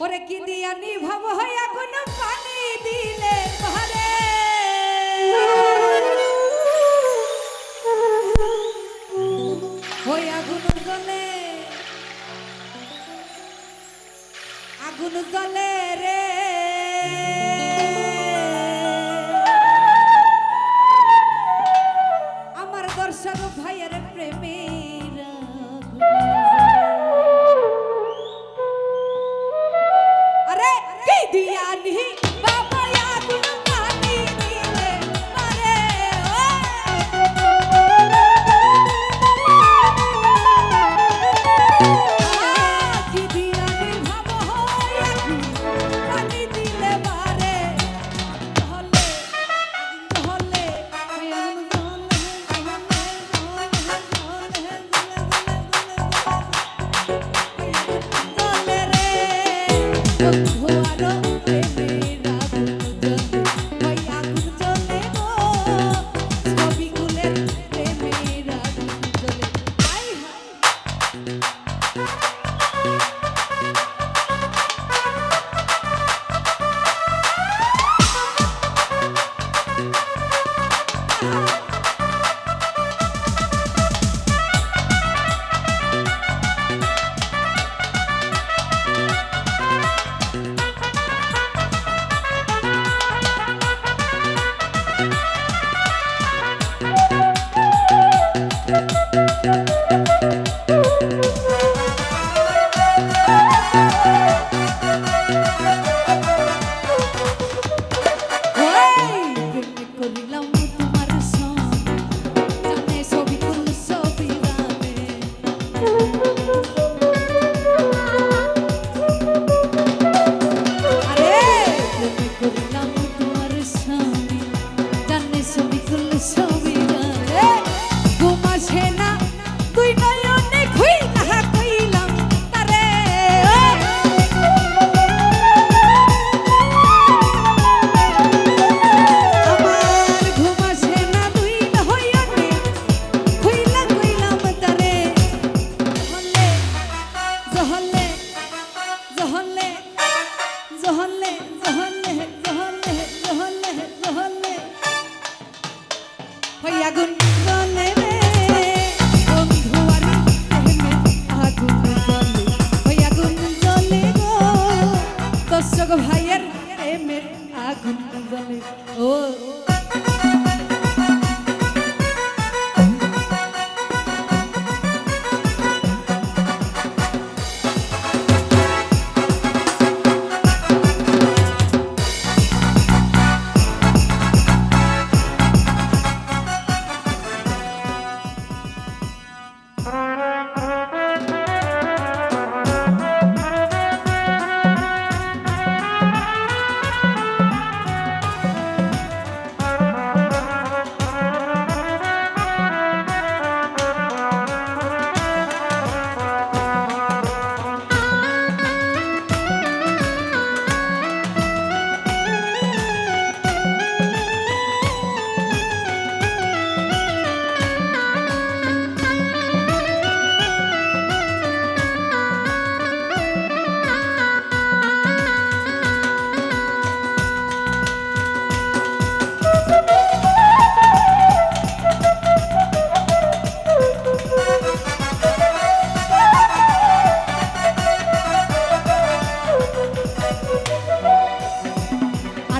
পরে কি দিয়া নিভাব হইয়া কোনো পানি দিলে ঘরে? ওই আগুন আগুন জলে রে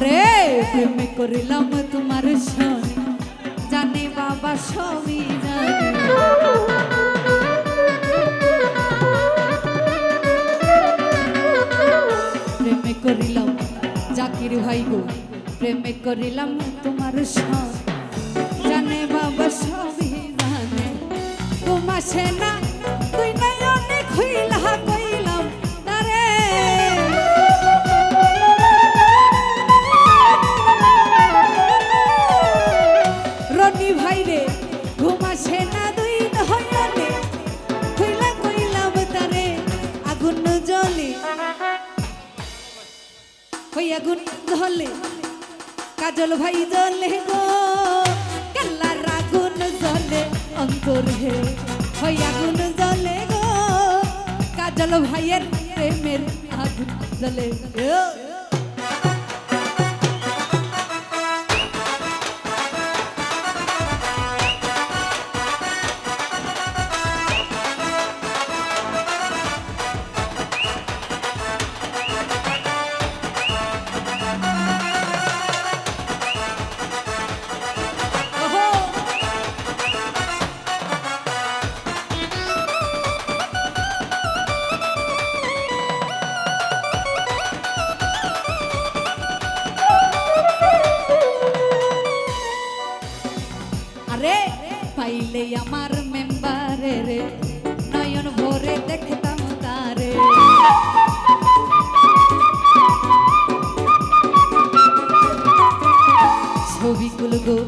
আরে প্রেমে করিলাম তোমার সঙ্গে জানে বাবা সবই জানে। প্রেমে করিলাম, জাকির ভাই গো, প্রেমে করিলাম তোমার সঙ্গে জানে বাবা সবই জানে, তোমার সেনা আগুন ধলে কাজল ভাই জলে গো, কাল্লার আগুন জলে অন্তর হে। হই আগুন জলে গো, কাজল ভাইয়ের প্রেমের আগুন জলে আমার মেম্বারে রে নয়ন ভরে দেখতাম তারে। ছবিগুলো গো